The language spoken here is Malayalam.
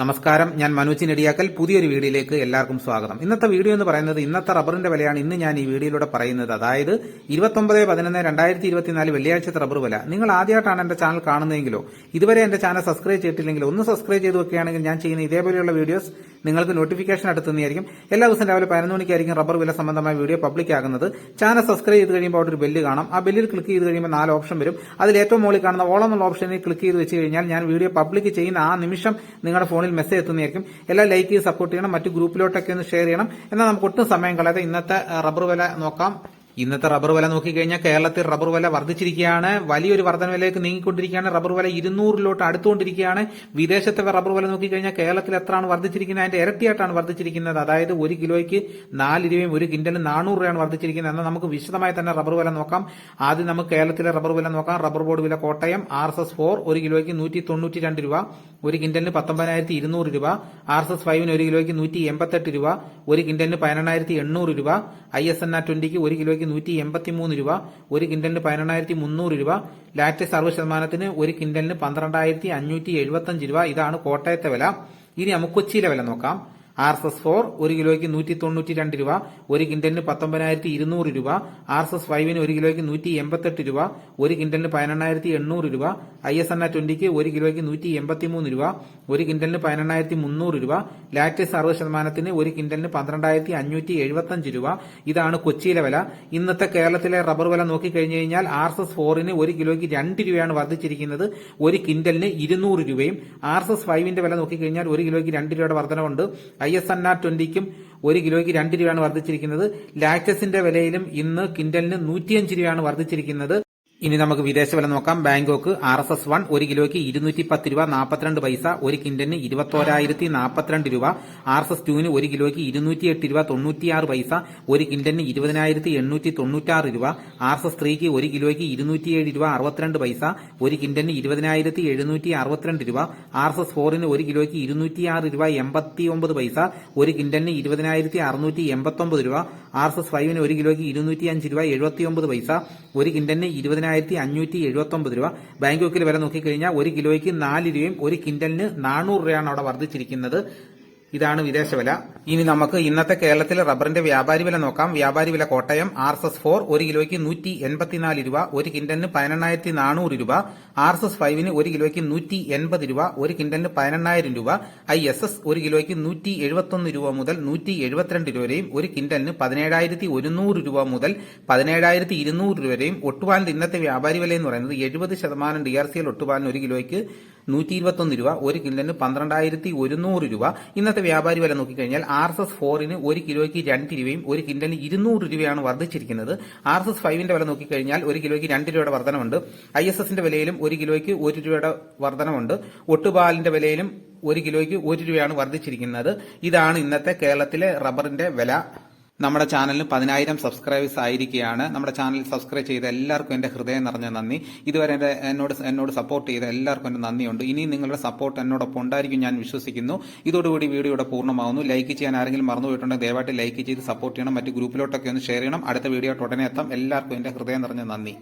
നമസ്കാരം ഞാൻ മനോജ് നെടിയാക്കൽ. പുതിയൊരു വീഡിയോയിലേക്ക് എല്ലാവർക്കും സ്വാഗതം. ഇന്നത്തെ വീഡിയോ എന്ന് പറയുന്നത് ഇന്നത്തെ റബ്ബറിന്റെ വിലയാണ് ഇന്ന് ഞാൻ ഈ വീഡിയോയിലൂടെ പറയുന്നത്. അതായത് ഇരുപത്തൊമ്പത് പതിനൊന്ന് രണ്ടായിരത്തി ഇരുപത്തിനാല് വെള്ളിയാഴ്ചത്തെ റബ്ബർ വില. നിങ്ങൾ ആദ്യമായിട്ടാണ് എന്റെ ചാനൽ കാണുന്നതെങ്കിലോ ഇതുവരെ എന്റെ ചാനൽ സബ്സ്ക്രൈബ് ചെയ്തിട്ടില്ലെങ്കിൽ ഒന്ന് സബ്സ്ക്രൈബ് ചെയ്ത് വെക്കുകയാണെങ്കിൽ ഞാൻ ചെയ്യുന്ന ഇതേപോലെയുള്ള വീഡിയോസ് നിങ്ങൾക്ക് നോട്ടിഫിക്കേഷൻ അടുത്തുന്നതായിരിക്കും എല്ലാ ദിവസവും രാവിലെ പതിനൊന്ന് മണിക്കായിരിക്കും റബ്ബർ വില സംബന്ധമായ വീഡിയോ പബ്ലിക് ആകുന്നത്. ചാനൽ സബ്സ്ക്രൈബ് ചെയ്ത് കഴിയുമ്പോൾ അവിടെ ഒരു ബെല്ല് കാണാം. ആ ബെല്ലിൽ ക്ലിക്ക് ചെയ്ത് കഴിയുമ്പോൾ നാല് ഓപ്ഷൻ വരും. അതിൽ ഏറ്റവും മുകളിൽ കാണുന്ന ഓളം എന്നുള്ള ഓപ്ഷനിൽ ക്ലിക്ക് ചെയ്ത് വെച്ച് കഴിഞ്ഞാൽ ഞാൻ വീഡിയോ പബ്ലിക് ചെയ്യുന്ന ആ നിമിഷം നിങ്ങളുടെ ഫോണിൽ മെസ്സേജ് എത്തുന്നതായിരിക്കും. എല്ലാ ലൈക്ക് സപ്പോർട്ട് ചെയ്യണം. മറ്റു ഗ്രൂപ്പിലോട്ടൊക്കെ ഒന്ന് ഷെയർ ചെയ്യണം. എന്നാൽ നമുക്ക് ഒട്ടും സമയം കളയാതെ ഇന്നത്തെ റബ്ബർ വില നോക്കാം. ഇന്നത്തെ റബ്ബർ വില നോക്കിക്കഴിഞ്ഞാൽ കേരളത്തിൽ റബ്ബർ വില വർദ്ധിച്ചിരിക്കുകയാണ്. വലിയൊരു വർധനവിലേക്ക് നീങ്ങിക്കൊണ്ടിരിക്കുകയാണ്. റബ്ബർ വില ഇരുന്നൂറിലോട്ട് അടുത്തുകൊണ്ടിരിക്കുകയാണ്. വിദേശത്തെ റബ്ബർ വില നോക്കിക്കഴിഞ്ഞാൽ കേരളത്തിൽ എത്രയാണ് വർദ്ധിച്ചിരിക്കുന്നത്? അതിന്റെ ഇരട്ടിയായിട്ടാണ് വർദ്ധിച്ചിരിക്കുന്നത്. അതായത് ഒരു കിലോയ്ക്ക് നാല് രൂപയും ഒരു കിൻഡലിന് നാനൂറ് രൂപയാണ് വർദ്ധിച്ചിരിക്കുന്നത്. എന്നാൽ നമുക്ക് വിശദമായി തന്നെ റബ്ബർ വില നോക്കാം. ആദ്യം നമുക്ക് കേരളത്തിലെ റബ്ബർ വില നോക്കാം. റബ്ബർ ബോർഡ് വില Kottayam R S S four ഒരു കിലോയ്ക്ക് നൂറ്റി തൊണ്ണൂറ്റി രണ്ട് രൂപ. ഒരു കിൻഡലിന് പത്തൊമ്പതിനായിരത്തി ഇരുന്നൂറ് രൂപ. ആർ എസ് എസ് ഫൈവിന് ഒരു കിലോയ്ക്ക് നൂറ്റി എൺപത്തെട്ട് രൂപ. ഒരു കിൻഡലിന് പതിനെണ്ണായിരത്തി എണ്ണൂറ് രൂപ. ഐ എസ് എൻ ആർ ട്വന്റിക്ക് ഒരു കിലോയ്ക്ക് നൂറ്റി എൺപത്തി മൂന്ന് രൂപ ഒരു കിൻഡലിന് പതിനെണ്ണായിരത്തി മുന്നൂറ് രൂപ ലാറ്റസ്റ്റ് അറുപത് ശതമാനത്തിന് ഒരു കിൻഡലിന് പന്ത്രണ്ടായിരത്തി അഞ്ഞൂറ്റി എഴുപത്തി അഞ്ച് രൂപ. ഇതാണ് കോട്ടയത്തെ വില. ഇനി നമുക്ക് കൊച്ചിയിലെ വില നോക്കാം. ആർ എസ് എസ് ഫോർ ഒരു കിലോയ്ക്ക് നൂറ്റി തൊണ്ണൂറ്റി രണ്ട് രൂപ ഒരു കിൻഡലിന് പത്തൊമ്പതിനായിരത്തി ഇരുന്നൂറ് രൂപ ആർ എസ് എസ് ഫൈവിന് ഒരു കിലോയ്ക്ക് നൂറ്റി എൺപത്തെട്ട് രൂപ ഒരു കിൻഡലിന് പതിനെണ്ണായിരത്തി എണ്ണൂറ് രൂപ ഐ എസ് എൻ ആ ട്വന്റിക്ക് ഒരു കിലോയ്ക്ക് നൂറ്റി എൺപത്തിമൂന്ന് രൂപ ഒരു കിൻഡലിന് പതിനെണ്ണായിരത്തി മുന്നൂറ് രൂപ ലാറ്റസ് അറുപത് ശതമാനത്തിന് ഒരു കിൻഡലിന് പന്ത്രണ്ടായിരത്തി അഞ്ഞൂറ്റി എഴുപത്തഞ്ച് രൂപ. ഇതാണ് കൊച്ചിയിലെ വില. ഇന്നത്തെ കേരളത്തിലെ റബ്ബർ വില നോക്കിക്കഴിഞ്ഞു കഴിഞ്ഞാൽ ആർ എസ് എസ് ഫോറിന് ഒരു കിലോയ്ക്ക് രണ്ട് രൂപയാണ് വർദ്ധിച്ചിരിക്കുന്നത്. ഒരു കിൻഡലിന് ഇരുന്നൂറ് രൂപയും ആർ എസ് എസ് ഫൈവിന്റെ വില നോക്കിക്കഴിഞ്ഞാൽ ഒരു കിലോയ്ക്ക് രണ്ട് രൂപയുടെ വർധനവുണ്ട്. എസ് എൻ ആർ ട്വന്റിക്കും ഒരു കിലോയ്ക്ക് രണ്ട് രൂപയാണ് വർദ്ധിച്ചിരിക്കുന്നത്. ലാക്ടസിന്റെ വിലയിലും ഇന്ന് കിൻഡലിന് നൂറ്റിയഞ്ച് രൂപയാണ് വർദ്ധിച്ചിരിക്കുന്നത്. ഇനി നമുക്ക് വിദേശ വില നോക്കാം. Bangkok R S S one ഒരു കിലോയ്ക്ക് ഇരുന്നൂറ്റി പത്ത് രൂപ നാൽപ്പത്തിരണ്ട് പൈസ ഒരു കിൻഡന് ഇരുപത്തോരായിരത്തി നാൽപ്പത്തിരണ്ട് രൂപ ആർ എസ് എസ് ടുവിന് ഒരു കിലോയ്ക്ക് ഇരുന്നൂറ്റി എട്ട് രൂപ തൊണ്ണൂറ്റിയാറ് പൈസ ഒരു കിൻഡന് ഇരുപതിനായിരത്തി എണ്ണൂറ്റി തൊണ്ണൂറ്റാറ് രൂപ ആർ എസ് എസ് ത്രീക്ക് ഒരു കിലോയ്ക്ക് ഇരുന്നൂറ്റിയേഴ് രൂപ അറുപത്തിരണ്ട് പൈസ ഒരു കിൻഡന് ഇരുപതിനായിരത്തി എഴുന്നൂറ്റി അറുപത്തിരണ്ട് രൂപ ആർ എസ് എസ് ഫോറിന് ഒരു കിലോയ്ക്ക് ഇരുന്നൂറ്റിയാറ് രൂപ എൺപത്തി ഒമ്പത് പൈസ ഒരു കിൻഡന് ഇരുപതിനായിരത്തി അറുന്നൂറ്റി എൺപത്തൊമ്പത് രൂപ ആർ എസ് എസ് ഫൈവിന് ഒരു കിലോയ്ക്ക് ഇരുന്നൂറ്റി അഞ്ച് രൂപ എഴുപത്തി ഒമ്പത് പൈസ ഒരു കിൻഡന് ഇരുപതിനായിരത്തി അഞ്ഞൂറ്റി എഴുപത്തി ഒമ്പത് രൂപ ബാങ്കോക്കിൽ വില നോക്കിക്കഴിഞ്ഞാൽ ഒരു കിലോയ്ക്ക് നാല് രൂപയും ഒരു കിൻഡലിന് നാനൂറ് രൂപയാണ് അവിടെ വർദ്ധിച്ചിരിക്കുന്നത്. ഇതാണ് വിദേശ വില ഇനി നമുക്ക് ഇന്നത്തെ കേരളത്തിലെ റബ്ബറിന്റെ വ്യാപാരി വില നോക്കാം. വ്യാപാരി വില Kottayam R S S four ഒരു കിലോയ്ക്ക് നൂറ്റി എൺപത്തിനാല് രൂപ ഒരു കിൻഡലിന് പതിനെണ്ണായിരത്തി നാനൂറ് രൂപ ആർ എസ് എസ് ഫൈവിന് ഒരു കിലോയ്ക്ക് നൂറ്റി എൺപത് രൂപ ഒരു കിൻഡലിന് പതിനെണ്ണായിരം രൂപ ഐ എസ് എസ് ഒരു കിലോയ്ക്ക് നൂറ്റി എഴുപത്തൊന്ന് രൂപ മുതൽ നൂറ്റി എഴുപത്തിരണ്ട് രൂപ വരെയും ഒരു കിൻഡലിന് പതിനേഴായിരത്തി ഒരുന്നൂറ് രൂപ മുതൽ പതിനേഴായിരത്തി ഇരുന്നൂറ് രൂപ വരെയും ഒട്ടുപാലിന്റെ ഇന്നത്തെ വ്യാപാരി വില എന്ന് പറയുന്നത് എഴുപത് ശതമാനം ഡി ആർ സി എൽ ഒട്ടുപാലിന് ഒരു കിലോയ്ക്ക് നൂറ്റി ഇരുപത്തൊന്ന് രൂപ ഒരു കിലോന് പന്ത്രണ്ടായിരത്തി ഒരുന്നൂറ് രൂപ. ഇന്നത്തെ വ്യാപാരി വില നോക്കിക്കഴിഞ്ഞാൽ ആർ എസ് എസ് ഫോറിന് ഒരു കിലോയ്ക്ക് രണ്ട് രൂപയും ഒരു കിൻഡലിന് ഇരുന്നൂറ് രൂപയാണ് വർദ്ധിച്ചിരിക്കുന്നത്. ആർ എസ് എസ് ഫൈവിന്റെ വില നോക്കിക്കഴിഞ്ഞാൽ ഒരു കിലോയ്ക്ക് രണ്ട് രൂപയുടെ വർധനമുണ്ട്. ഐ എസ് എസിന്റെ വിലയിലും ഒരു കിലോയ്ക്ക് ഒരു രൂപയുടെ വർധനമുണ്ട്. ഒട്ടുപാലിന്റെ വിലയിലും ഒരു കിലോയ്ക്ക് ഒരു രൂപയാണ് വർദ്ധിച്ചിരിക്കുന്നത്. ഇതാണ് ഇന്നത്തെ കേരളത്തിലെ റബ്ബറിന്റെ വില. നമ്മുടെ ചാനലിന് പതിനായിരം സബ്സ്ക്രൈബേഴ്സ് ആയിരിക്കുകയാണ്. നമ്മുടെ ചാനൽ സബ്സ്ക്രൈബ് ചെയ്ത എല്ലാവർക്കും എന്റെ ഹൃദയം നിറഞ്ഞ നന്ദി. ഇതുവരെ എന്റെ എന്നോട് എന്നോട് സപ്പോർട്ട് ചെയ്ത എല്ലാവർക്കും എന്റെ നന്ദിയുണ്ട്. ഇനി നിങ്ങളുടെ സപ്പോർട്ട് എന്നോടൊപ്പം ഉണ്ടായിരിക്കും ഞാൻ വിശ്വസിക്കുന്നു. ഇതോടുകൂടി വീഡിയോ ഇവിടെ പൂർണമാവുന്നു. ലൈക്ക് ചെയ്യാൻ ആരെങ്കിലും മറന്നുപോയിട്ടുണ്ടെങ്കിൽ ദയവായിട്ട് ലൈക്ക് ചെയ്ത് സപ്പോർട്ട് ചെയ്യണം. മറ്റ് ഗ്രൂപ്പിലോട്ടൊക്കെ ഒന്ന് ഷെയർ ചെയ്യണം. അടുത്ത വീഡിയോ ഉടനെ എത്താം. എല്ലാവർക്കും എന്റെ ഹൃദയം നിറഞ്ഞ നന്ദി.